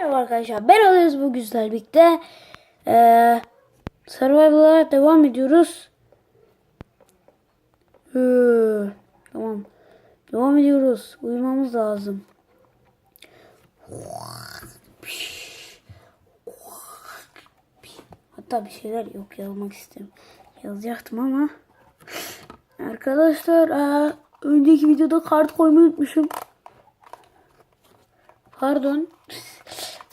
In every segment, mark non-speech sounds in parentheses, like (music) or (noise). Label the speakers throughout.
Speaker 1: Merhaba arkadaşlar ben alıyoruz bu güzel birlikte. Ee, Survival'a devam ediyoruz. Ee, Tamam. Devam ediyoruz. Uyumamız lazım. Hatta bir şeyler yok yazmak istiyorum Yazacaktım ama. Arkadaşlar ee, önceki videoda kart koymayı unutmuşum. Pardon.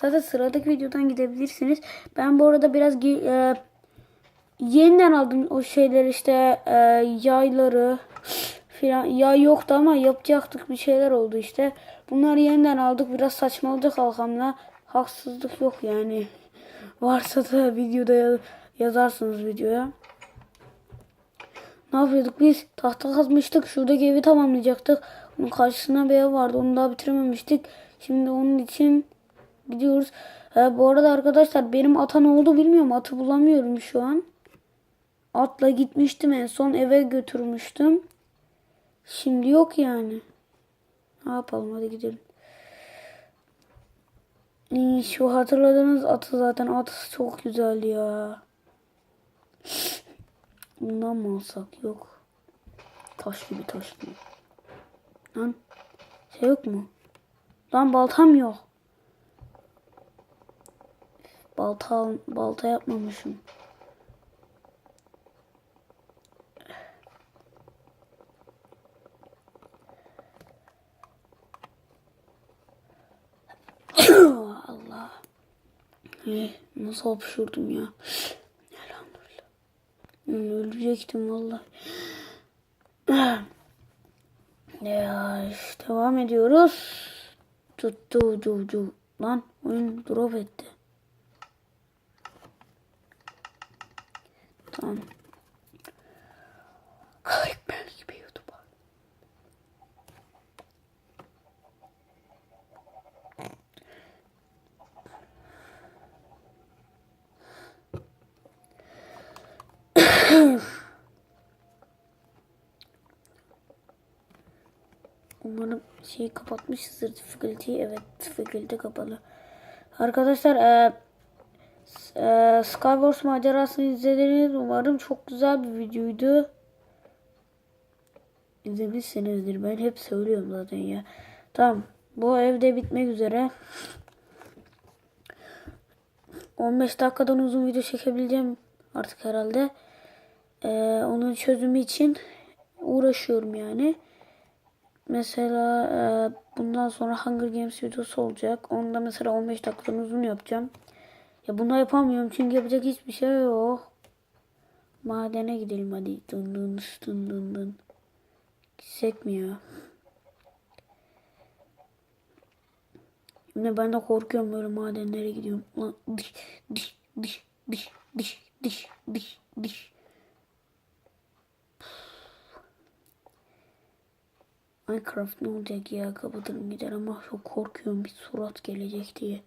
Speaker 1: Zaten sıradaki videodan gidebilirsiniz. Ben bu arada biraz e, yeniden aldım o şeyler işte e, yayları filan. Yay yoktu ama yapacaktık bir şeyler oldu işte. Bunları yeniden aldık. Biraz saçmaladık halkamla. Haksızlık yok yani. Varsa da videoda ya- yazarsınız videoya. Ne yapıyorduk biz? Tahta kazmıştık. Şuradaki evi tamamlayacaktık. Onun karşısına bir ev vardı. Onu daha bitirememiştik. Şimdi onun için gidiyoruz. Ha, bu arada arkadaşlar benim ata ne oldu bilmiyorum. Atı bulamıyorum şu an. Atla gitmiştim en son eve götürmüştüm. Şimdi yok yani. Ne yapalım hadi gidelim. Şu hatırladığınız atı zaten at çok güzel ya. Bundan mı alsak? Yok. Taş gibi taş gibi. Lan şey yok mu? Lan baltam yok. Balta al- balta yapmamışım. (coughs) Allah. Nasıl hapşurdum ya. Elhamdülillah. Hmm, Ölecektim vallahi. (coughs) Ya işte devam ediyoruz. Tuttu du du. Lan oyun drop etti. Tamam. Kayıp belki gibi YouTube'a. Umarım şeyi kapatmışızdır difficulty'yi. Evet difficulty kapalı. Arkadaşlar e, s- e, Skywars macerasını izlediniz. Umarım çok güzel bir videoydu. İzlemişsinizdir. Ben hep söylüyorum zaten ya. Tamam. Bu evde bitmek üzere. 15 dakikadan uzun video çekebileceğim artık herhalde. E, onun çözümü için uğraşıyorum yani. Mesela e, bundan sonra Hunger Games videosu olacak. Onu da mesela 15 dakikadan uzun yapacağım. Ya bunu yapamıyorum çünkü yapacak hiçbir şey yok. Madene gidelim hadi. Dın dın dın dın dın. Gitsek mi ya? Şimdi ben de korkuyorum böyle madenlere gidiyorum. Lan dış dış dış dış dış dış dış dış. Minecraft ne olacak ya kapatırım gider ama çok korkuyorum bir surat gelecek diye.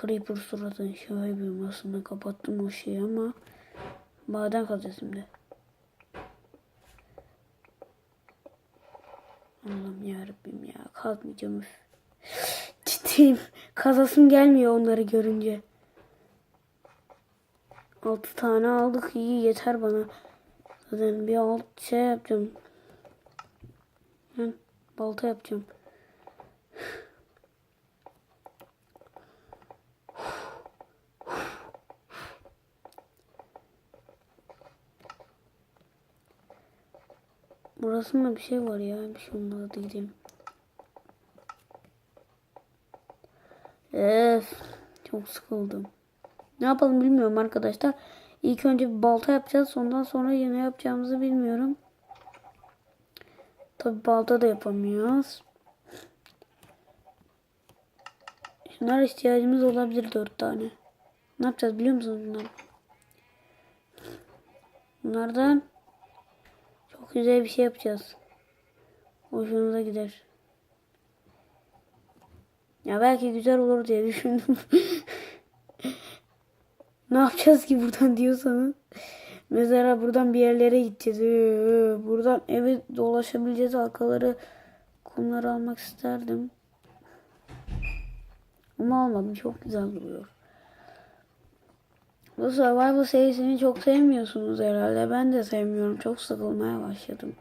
Speaker 1: Creeper suratın şöyle bir aslında kapattım o şeyi ama maden kazacağız şimdi. Allah'ım yarabbim ya kazmayacağım. (gasps) Ciddiyim kazasım gelmiyor onları görünce. Altı tane aldık iyi yeter bana. Zaten bir alt şey yapacağım. Ben balta yapacağım. Burasında bir şey var ya. Bir şey olmadı hadi. Öf, çok sıkıldım. Ne yapalım bilmiyorum arkadaşlar. İlk önce bir balta yapacağız. Ondan sonra yine yapacağımızı bilmiyorum. Tabi balta da yapamıyoruz. Şunlar ihtiyacımız olabilir dört tane. Ne yapacağız biliyor musunuz bunlar? Bunlardan güzel bir şey yapacağız. Hoşunuza gider. Ya belki güzel olur diye düşündüm. (laughs) ne yapacağız ki buradan diyorsanız. Mesela buradan bir yerlere gideceğiz. Ee, Buradan eve dolaşabileceğiz. Arkaları kumları almak isterdim. Ama almadım. Çok güzel duruyor. Bu Survival serisini çok sevmiyorsunuz herhalde. Ben de sevmiyorum. Çok sıkılmaya başladım.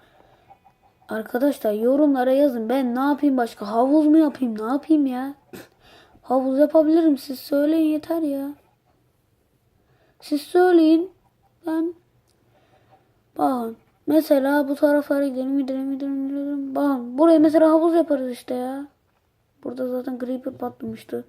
Speaker 1: Arkadaşlar yorumlara yazın. Ben ne yapayım başka? Havuz mu yapayım? Ne yapayım ya? (clears throat) Havuz yapabilirim. Siz söyleyin yeter ya. Siz söyleyin. Ben Bakın. Mesela bu taraflara gidelim gidelim gidelim gidelim. Bakın buraya mesela havuz yaparız işte ya. Burada zaten creeper patlamıştı.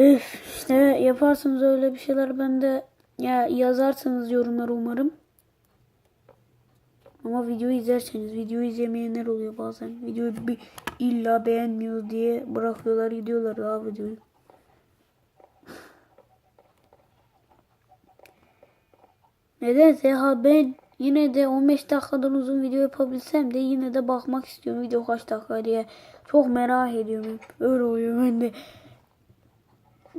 Speaker 1: Üf, işte yaparsınız öyle bir şeyler ben de ya yazarsınız yorumlara umarım. Ama videoyu izlerseniz videoyu izlemeyenler oluyor bazen. Videoyu bir illa beğenmiyor diye bırakıyorlar gidiyorlar daha videoyu. Nedense ha ben yine de 15 dakikadan uzun video yapabilsem de yine de bakmak istiyorum video kaç dakika diye. Çok merak ediyorum. Öyle oluyor ben de.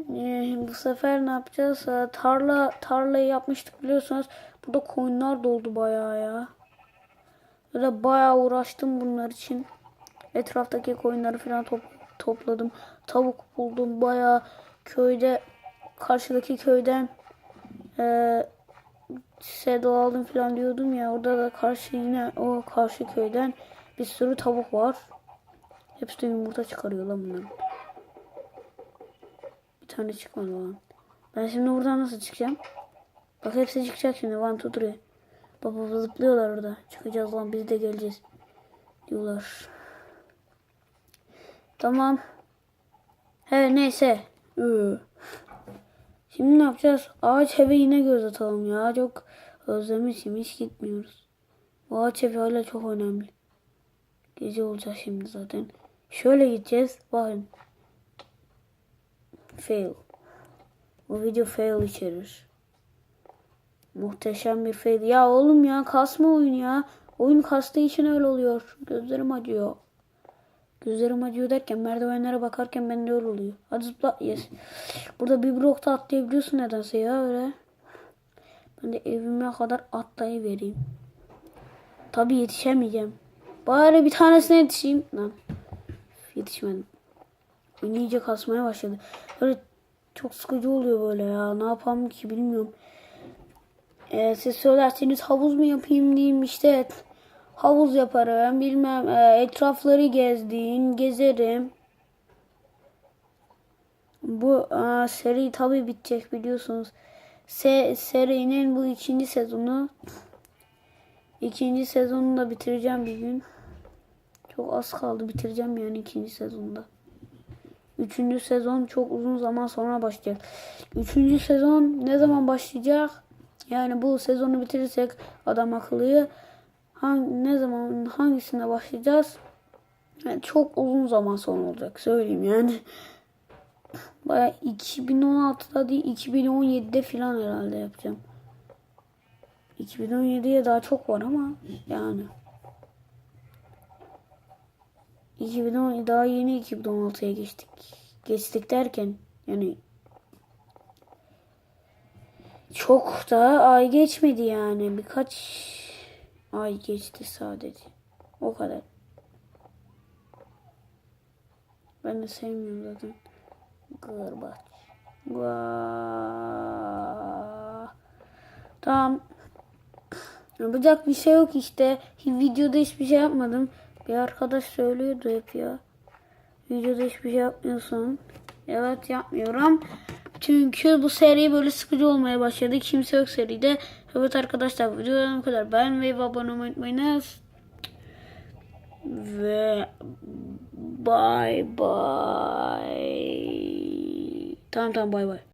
Speaker 1: Ee, bu sefer ne yapacağız? Ee, Tarla tarlayı yapmıştık biliyorsunuz. Burada koyunlar doldu bayağı ya. Böyle bayağı uğraştım bunlar için. Etraftaki koyunları falan top, topladım. Tavuk buldum bayağı köyde karşıdaki köyden e, sedo aldım falan diyordum ya. Orada da karşı yine o karşı köyden bir sürü tavuk var. Hepsi de yumurta çıkarıyor lan bunların. Tane çıkmadı lan. Ben şimdi buradan nasıl çıkacağım? Bak hepsi çıkacak şimdi. One, two, three. Baba zıplıyorlar orada. Çıkacağız lan biz de geleceğiz. Diyorlar. Tamam. He neyse. Ee. Şimdi ne yapacağız? Ağaç eve yine göz atalım ya. Çok özlemişim. Hiç gitmiyoruz. Bu ağaç evi hala çok önemli. Gece olacak şimdi zaten. Şöyle gideceğiz. Bakın. Fail. Bu video fail içerir. Muhteşem bir fail. Ya oğlum ya kasma oyun ya. Oyun kastığı için öyle oluyor. Gözlerim acıyor. Gözlerim acıyor derken merdivenlere bakarken bende öyle oluyor. Hadi zıpla. Yes. Burada bir blokta atlayabiliyorsun nedense ya öyle. Ben de evime kadar atlayıvereyim. Tabi yetişemeyeceğim. Bari bir tanesine yetişeyim. Lan. Yetişmedim. Oyun iyice kasmaya başladı. Böyle çok sıkıcı oluyor böyle ya. Ne yapalım ki bilmiyorum. Ee, siz söylerseniz havuz mu yapayım diyeyim işte havuz yaparım bilmem e, etrafları gezdiğin gezerim. Bu e, seri tabi bitecek biliyorsunuz. Se, serinin bu ikinci sezonu. İkinci sezonunu da bitireceğim bir gün. Çok az kaldı bitireceğim yani ikinci sezonda. Üçüncü sezon çok uzun zaman sonra başlayacak. Üçüncü sezon ne zaman başlayacak? Yani bu sezonu bitirirsek adam akıllı hangi, ne zaman hangisine başlayacağız? Yani çok uzun zaman sonra olacak söyleyeyim yani. Baya 2016'da değil 2017'de falan herhalde yapacağım. 2017'ye daha çok var ama yani. 2010 daha yeni 2016'ya geçtik. Geçtik derken yani çok da ay geçmedi yani. Birkaç ay geçti sadece. O kadar. Ben de sevmiyorum zaten. Gırbaç. Tamam. Yapacak bir şey yok işte. Videoda hiçbir şey yapmadım. Bir arkadaş söylüyordu hep ya. Videoda hiçbir şey yapmıyorsun. Evet yapmıyorum. Çünkü bu seri böyle sıkıcı olmaya başladı. Kimse yok seride. Evet arkadaşlar videodan bu kadar. Beğenmeyi ve abone olmayı unutmayınız. Ve bye bye. Tamam tamam bye bye.